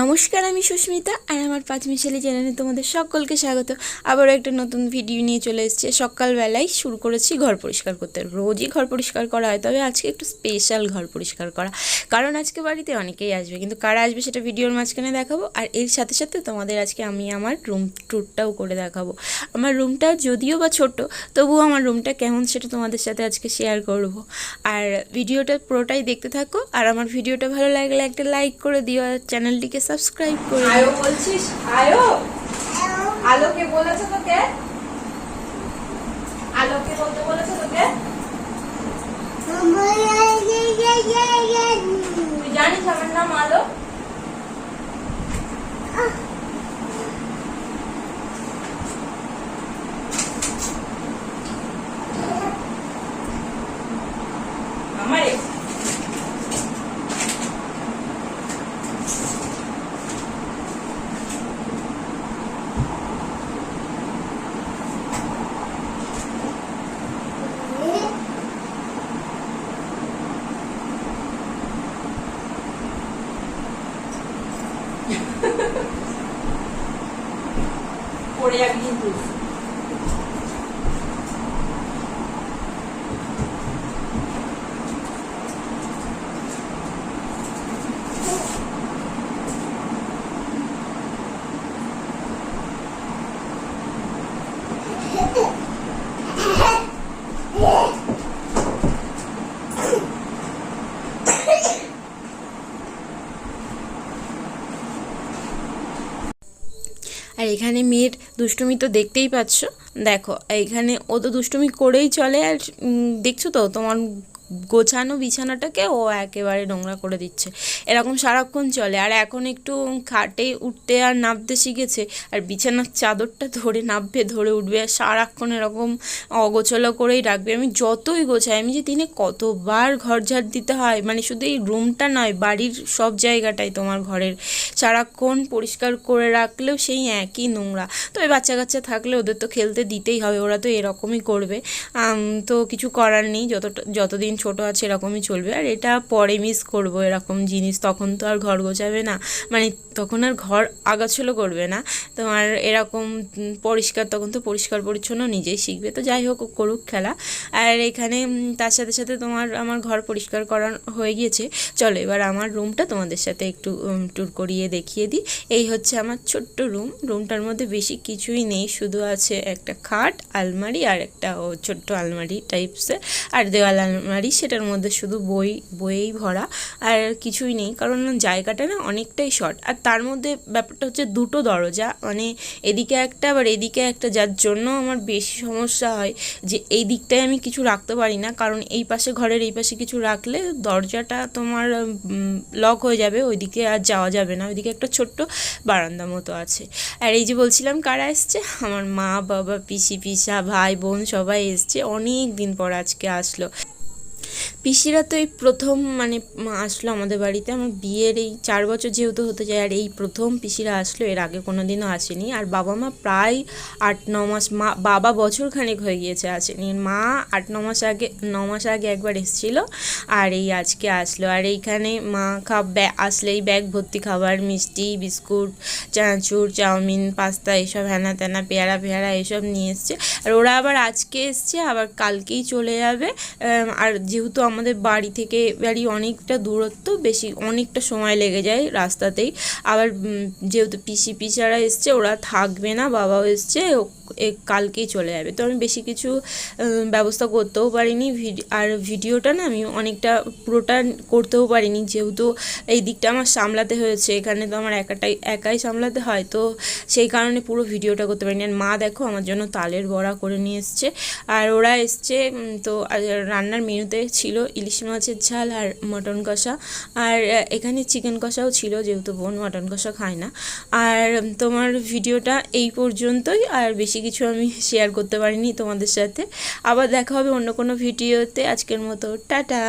নমস্কার, আমি সুস্মিতা আর আমার পাঁচ মিশালি চ্যানেলে তোমাদের সকলকে স্বাগত। আবারও একটা নতুন ভিডিও নিয়ে চলে এসেছে। সকালবেলায় শুরু করেছি ঘর পরিষ্কার করতে। রোজই ঘর পরিষ্কার করা হয়, তবে আজকে একটু স্পেশাল ঘর পরিষ্কার করা। কারণ আজকে বাড়িতে অনেকেই আসবে, কিন্তু কারা আসবে সেটা ভিডিওর মাঝখানে দেখাবো। আর এর সাথে সাথে তোমাদের আজকে আমি আমার রুম ট্যুরটাও করে দেখাবো। আমার রুমটা যদিও বা ছোট তবুও আমার রুমটা কেমন সেটা তোমাদের সাথে আজকে শেয়ার করব। আর ভিডিওটা পুরোটাই দেখতে থাকো। আর আমার ভিডিওটা ভালো লাগলে একটা লাইক করে দিও। চ্যানেলটিকে সাবস্ক্রাইব করে আয়ো বলছিস? আয়ো? আলোকে বলেছে তোকে? আলোকে বলতে বলেছে তোকে? তুই জানিস আমার নাম আলো আমারে পড়ে যাবি কিন্তু আর এখানে মেয়ের দুষ্টুমি তো দেখতেই পাচ্ছ। দেখো এখানে ও তো দুষ্টুমি করেই চলে আর দেখছ তো তোমার গোছানো বিছানাটাকে ও একেবারে নোংরা করে দিচ্ছে। এরকম সারাক্ষণ চলে। আর এখন একটু খাটে উঠতে আর নামতে শিখেছে। আর বিছানার চাদরটা ধরে নামবে ধরে উঠবে। আর সারাক্ষণ এরকম অগোছালো করেই রাখবে। আমি যতই গোছাই, আমি যে দিনে কতবার ঘর ঝাড় দিতে হয় মানে শুধু এই রুমটা নয়, বাড়ির সব জায়গাটাই তোমার ঘরের। সারাক্ষণ পরিষ্কার করে রাখলেও সেই একই নোংরা। তবে বাচ্চা কাচ্চা থাকলে ওদের তো খেলতে দিতেই হবে, ওরা তো এরকমই করবে। তো কিছু করার নেই। যতটা, যতদিন ছোট আছে এরকমই চলবে। আর এটা পরে মিস করব এরকম জিনিস, তখন তো আর ঘর গোছাবে না। মানে তখন আর ঘর আগাছলো করবে না। তোমার এরকম পরিষ্কার তখন তো পরিষ্কার পরিচ্ছন্ন নিজেই শিখবে। তো যাই হোক, করুক খেলা। আর এখানে তার সাথে সাথে তোমার, আমার ঘর পরিষ্কার করা হয়ে গিয়েছে। চলো এবার আমার রুমটা তোমাদের সাথে একটু ট্যুর করিয়ে দেখিয়ে দিই। এই হচ্ছে আমার ছোট্ট রুম রুমটার মধ্যে বেশি কিছুই নেই। শুধু আছে একটা খাট, আলমারি আর একটা ছোট্ট আলমারি টাইপসের আর দেওয়াল আলমারি সেটার মধ্যে শুধু বই, বইয়েই ভরা, আর কিছুই নেই। কারণ জায়গাটা না অনেকটাই শর্ট আর তার মধ্যে ব্যাপারটা হচ্ছে দুটো দরজা মানে এদিকে একটা আবার এদিকে একটা। যার জন্য আমার বেশি সমস্যা হয় যে এই দিকটায় আমি কিছু রাখতে পারি না, কারণ এই পাশে ঘরের এই পাশে কিছু রাখলে দরজাটা তোমার লক হয়ে যাবে, ওইদিকে আর যাওয়া যাবে না। ওইদিকে একটা ছোট্ট বারান্দা মতো আছে। আর এই যে বলছিলাম কারা এসছে? আমার মা, বাবা, পিসি, পিসা, ভাই, বোন সবাই এসছে। অনেক দিন পর আজকে আসলো। পিসিরা তো এই প্রথম মানে আসলো আমাদের বাড়িতে। আমার বিয়ের এই চার বছর যেহেতু হতে যায়, আর এই প্রথম পিসিরা আসলো, এর আগে কোনো দিনও আসেনি। আর বাবা মা প্রায় আট, ন মাস, মা, বাবা বছর খানেক হয়ে গিয়েছে আসেনি। মা আট, ন মাস আগে, ন মাস আগে একবার এসেছিল, আর এই আজকে আসলো। আর এইখানে মা খা খাব আসলেই ব্যাগ ভর্তি খাবার, মিষ্টি, বিস্কুট, চানাচুর, চাউমিন, পাস্তা, এসব হ্যানা ত্যানা পেয়ারা পেয়ারা এসব নিয়ে এসছে। আর ওরা আবার আজকে এসছে, আবার কালকেই চলে যাবে। আর যেহেতু আমাদের বাড়ি থেকে বাড়ি অনেকটা দূরত্ব, বেশি অনেকটা সময় লেগে যায় রাস্তাতেই। আবার যেহেতু পিসি পিসারা এসছে, ওরা থাকবে না, বাবাও এসছে কালকেই চলে যাবে। তো আমি বেশি কিছু ব্যবস্থা করতেও পারিনি আর ভিডিওটা না আমি অনেকটা পুরোটা করতেও পারিনি। যেহেতু এই দিকটা আমার সামলাতে হয়েছে, এখানে তো আমার একাটাই, একাই সামলাতে হয়, তো সেই কারণে পুরো ভিডিওটা করতে পারিনি। আর মা দেখো, আমার জন্য তালের বড়া করে নিয়ে এসছে। আর ওরা এসছে তো রান্নার মেনুতে ছিল ইলিশ মাছের ঝাল আর মটন কষা। আর এখানে চিকেন কষাও ছিল যেহেতু বোন মটন কষা খায় না। আর তোমার ভিডিওটা এই পর্যন্তই। আর বেশি কিছু আমি শেয়ার করতে পারিনি তোমাদের সাথে। আবার দেখা হবে অন্য কোনো ভিডিওতে। আজকের মতো, টাটা!